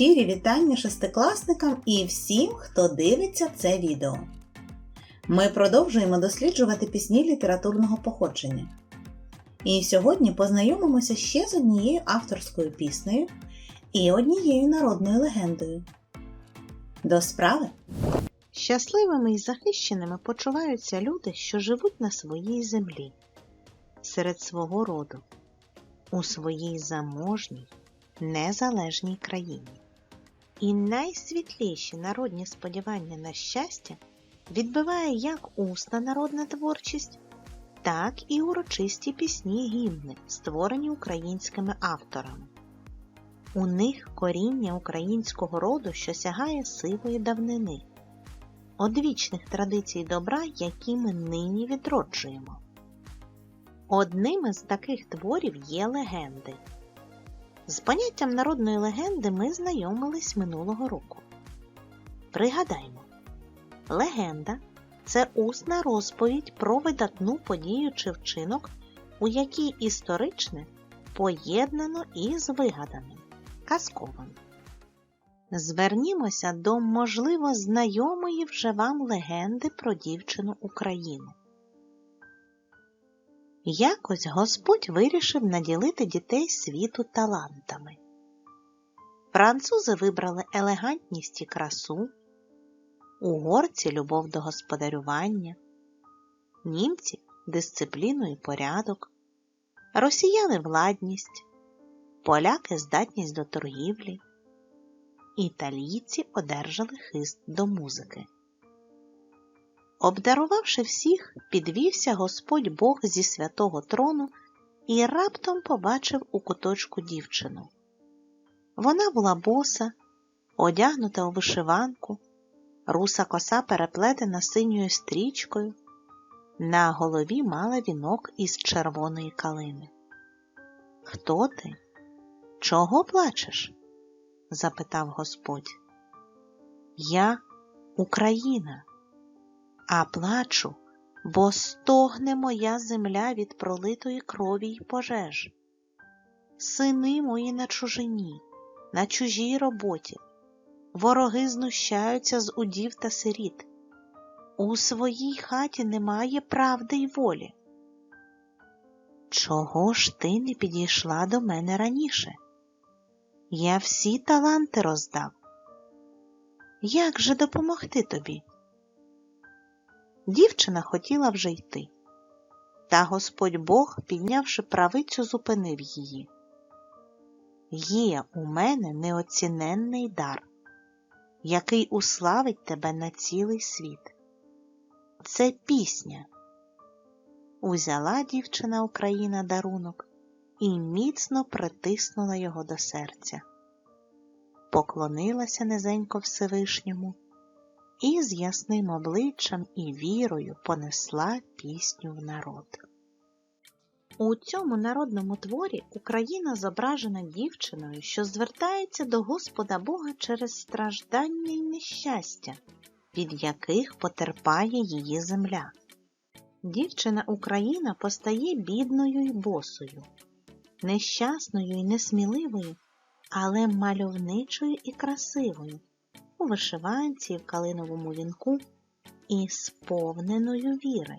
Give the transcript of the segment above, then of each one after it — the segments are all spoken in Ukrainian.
Щирі вітання шестикласникам і всім, хто дивиться це відео. Ми продовжуємо досліджувати пісні літературного походження. І сьогодні познайомимося ще з однією авторською піснею і однією народною легендою. До справи! Щасливими і захищеними почуваються люди, що живуть на своїй землі, серед свого роду, у своїй заможній, незалежній країні. І найсвітліші народні сподівання на щастя відбиває як усна народна творчість, так і урочисті пісні гімни, створені українськими авторами. У них коріння українського роду, що сягає сивої давнини, одвічних традицій добра, які ми нині відроджуємо. Одним із таких творів є легенди. З поняттям народної легенди ми знайомились минулого року. Пригадаймо, легенда це усна розповідь про видатну подію чи вчинок, у якій історичне поєднано із вигаданим, казковим. Звернімося до, можливо, знайомої вже вам легенди про дівчину Україну. Якось Господь вирішив наділити дітей світу талантами. Французи вибрали елегантність і красу, угорці любов до господарювання, німці дисципліну і порядок, росіяни владність, поляки здатність до торгівлі, італійці одержали хист до музики. Обдарувавши всіх, підвівся Господь Бог зі святого трону і раптом побачив у куточку дівчину. Вона була боса, одягнута у вишиванку, руса коса переплетена синьою стрічкою, на голові мала вінок із червоної калини. Хто ти? Чого плачеш? запитав Господь. Я Україна а плачу, бо стогне моя земля від пролитої крові й пожеж. Сини мої на чужині, на чужій роботі, вороги знущаються з удів та сиріт. У своїй хаті немає правди й волі. Чого ж ти не підійшла до мене раніше? Я всі таланти роздав. Як же допомогти тобі? Дівчина хотіла вже йти. Та Господь Бог, піднявши правицю, зупинив її. Є у мене неоціненний дар, який уславить тебе на цілий світ. Це пісня. Узяла дівчина Україна дарунок і міцно притиснула його до серця. Поклонилася низенько Всевишньому і з ясним обличчям і вірою понесла пісню в народ. У цьому народному творі Україна зображена дівчиною, що звертається до Господа Бога через страждання й нещастя, від яких потерпає її земля. Дівчина Україна постає бідною й босою, нещасною й несміливою, але мальовничою і красивою, у вишиванці в калиновому вінку і сповненою віри.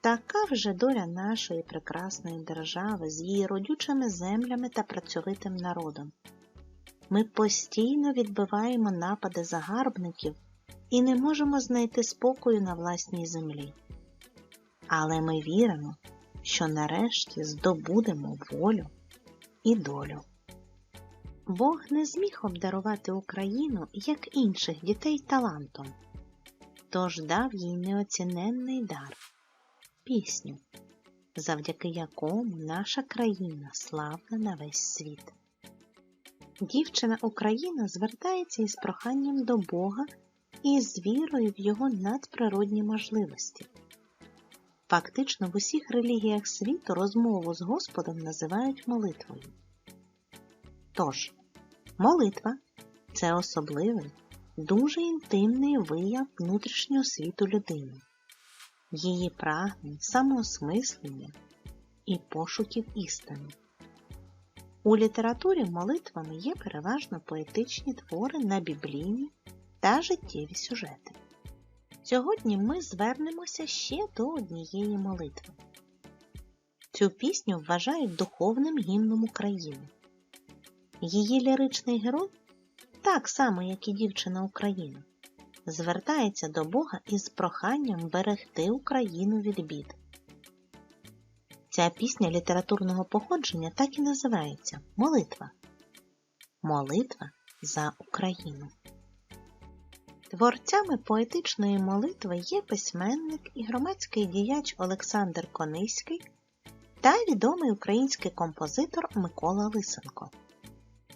Така вже доля нашої прекрасної держави з її родючими землями та працьовитим народом. Ми постійно відбиваємо напади загарбників і не можемо знайти спокою на власній землі. Але ми віримо, що нарешті здобудемо волю і долю. Бог не зміг обдарувати Україну, як інших дітей талантом, тож дав їй неоціненний дар пісню, завдяки якому наша країна славна на весь світ. Дівчина Україна звертається із проханням до Бога і з вірою в його надприродні можливості. Фактично в усіх релігіях світу розмову з Господом називають молитвою. Тож, Молитва це особливий, дуже інтимний вияв внутрішнього світу людини, її прагнень, самоосмислення і пошуків істини. У літературі молитвами є переважно поетичні твори на біблійні та життєві сюжети. Сьогодні ми звернемося ще до однієї молитви. Цю пісню вважають духовним гімном України. Її ліричний герой, так само як і дівчина України, звертається до Бога із проханням берегти Україну від бід. Ця пісня літературного походження так і називається Молитва. Молитва за Україну. Творцями поетичної молитви є письменник і громадський діяч Олександр Кониський та відомий український композитор Микола Лисенко.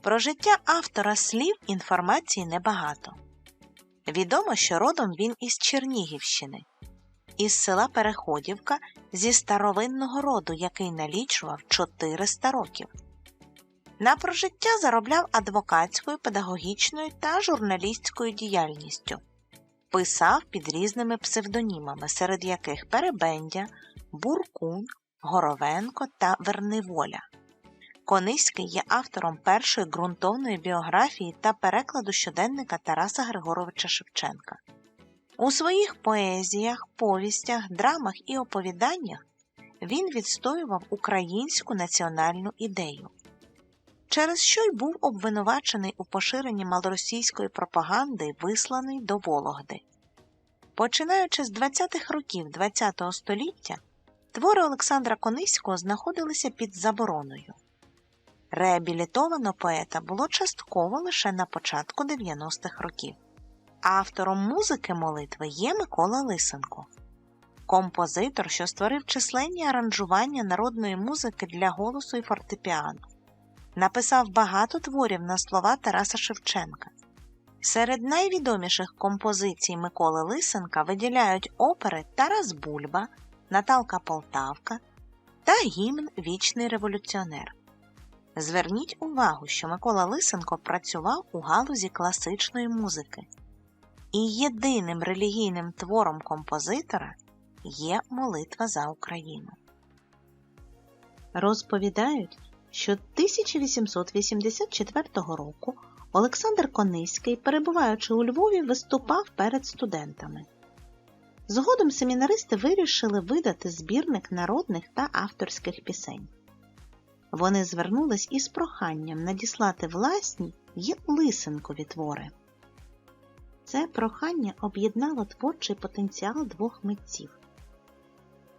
Про життя автора слів інформації небагато. Відомо, що родом він із Чернігівщини, із села Переходівка зі старовинного роду, який налічував 400 років. На прожиття заробляв адвокатською, педагогічною та журналістською діяльністю. Писав під різними псевдонімами, серед яких Перебендя, Буркун, Горовенко та Верниволя. Кониський є автором першої ґрунтовної біографії та перекладу щоденника Тараса Григоровича Шевченка. У своїх поезіях, повістях, драмах і оповіданнях він відстоював українську національну ідею, через що й був обвинувачений у поширенні малоросійської пропаганди висланий до Вологди. Починаючи з 20-х років ХХ століття, твори Олександра Кониського знаходилися під забороною. Реабілітовано поета було частково лише на початку 90-х років. Автором музики молитви є Микола Лисенко, композитор, що створив численні аранжування народної музики для голосу і фортепіано. Написав багато творів на слова Тараса Шевченка. Серед найвідоміших композицій Миколи Лисенка виділяють опери Тарас Бульба, Наталка Полтавка та гімн Вічний революціонер. Зверніть увагу, що Микола Лисенко працював у галузі класичної музики, і єдиним релігійним твором композитора є молитва за Україну. Розповідають, що 1884 року Олександр Кониський, перебуваючи у Львові, виступав перед студентами. Згодом семінаристи вирішили видати збірник народних та авторських пісень. Вони звернулись із проханням надіслати власні й лисенкові твори. Це прохання об'єднало творчий потенціал двох митців.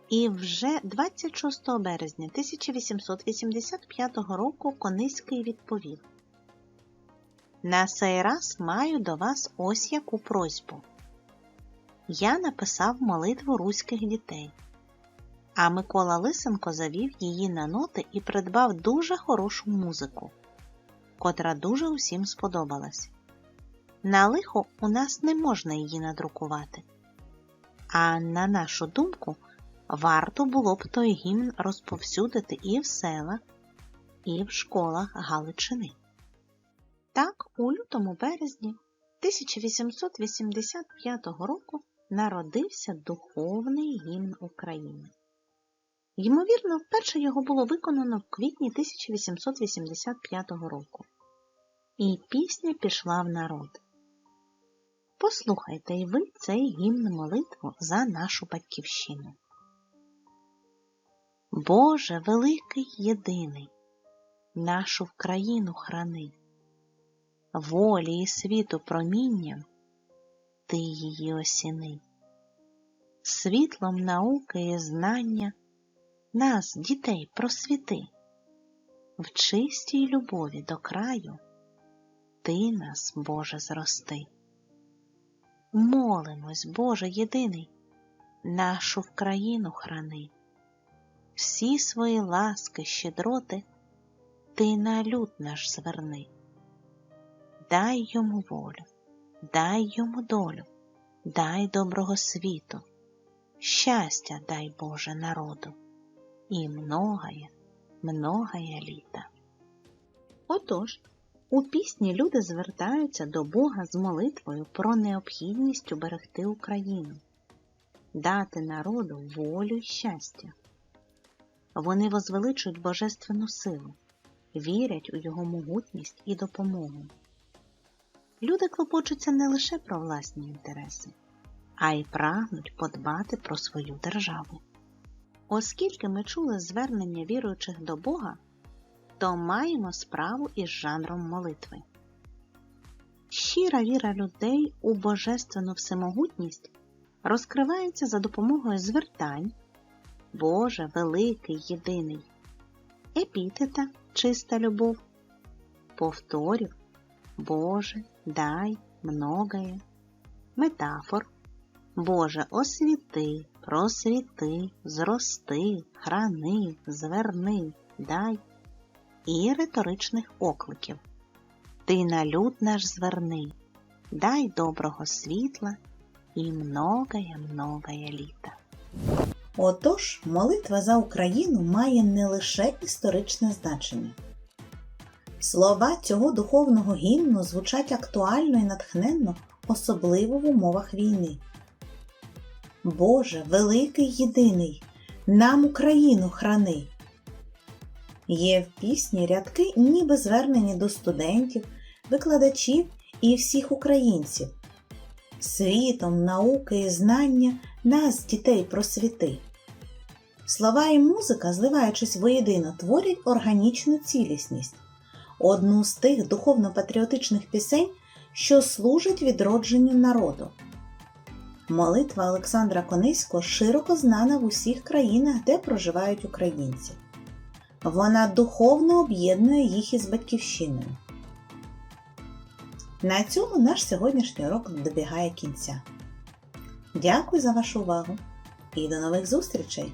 І вже 26 березня 1885 року Кониський відповів На цей раз маю до вас ось яку просьбу. Я написав молитву руських дітей, а Микола Лисенко завів її на ноти і придбав дуже хорошу музику, котра дуже усім сподобалась. На лихо у нас не можна її надрукувати. А на нашу думку, варто було б той гімн розповсюдити і в селах, і в школах Галичини. Так, у лютому березні 1885 року народився духовний гімн України. Ймовірно, вперше його було виконано в квітні 1885 року, і пісня пішла в народ. Послухайте й ви цей гімн молитву за нашу батьківщину. Боже великий єдиний, нашу в країну храни, волі і світу промінням ти її осіни, світлом науки і знання нас, дітей, просвіти, в чистій любові до краю ти нас, Боже, зрости. Молимось, Боже єдиний, нашу в країну храни, всі свої ласки, щедроти ти на люд наш зверни. Дай йому волю, дай йому долю, дай доброго світу, щастя дай Боже народу, і многое, многое літа. Отож, у пісні люди звертаються до Бога з молитвою про необхідність уберегти Україну, дати народу волю й щастя. Вони возвеличують божественну силу вірять у його могутність і допомогу. Люди клопочуться не лише про власні інтереси, а й прагнуть подбати про свою державу. Оскільки ми чули звернення віруючих до Бога, то маємо справу із жанром молитви. Щира віра людей у божественну всемогутність розкривається за допомогою звертань Боже великий єдиний, епітета чиста любов, повторів Боже, дай, многое, метафор Боже, освіти, просвіти, зрости, храни, зверни, дай і риторичних окликів. Ти на люд наш зверни, дай доброго світла і многое, многое літа. Отож, молитва за Україну має не лише історичне значення. Слова цього духовного гімну звучать актуально і натхненно, особливо в умовах війни. Боже, великий єдиний, нам Україну храни. Є в пісні рядки, ніби звернені до студентів, викладачів і всіх українців. Світом, науки і знання нас, дітей, просвіти. Слова і музика, зливаючись воєдино, творять органічну цілісність, одну з тих духовно-патріотичних пісень, що служать відродженню народу. Молитва Олександра Кониського широко знана в усіх країнах, де проживають українці. Вона духовно об'єднує їх із батьківщиною. На цьому наш сьогоднішній урок добігає кінця. Дякую за вашу увагу і до нових зустрічей!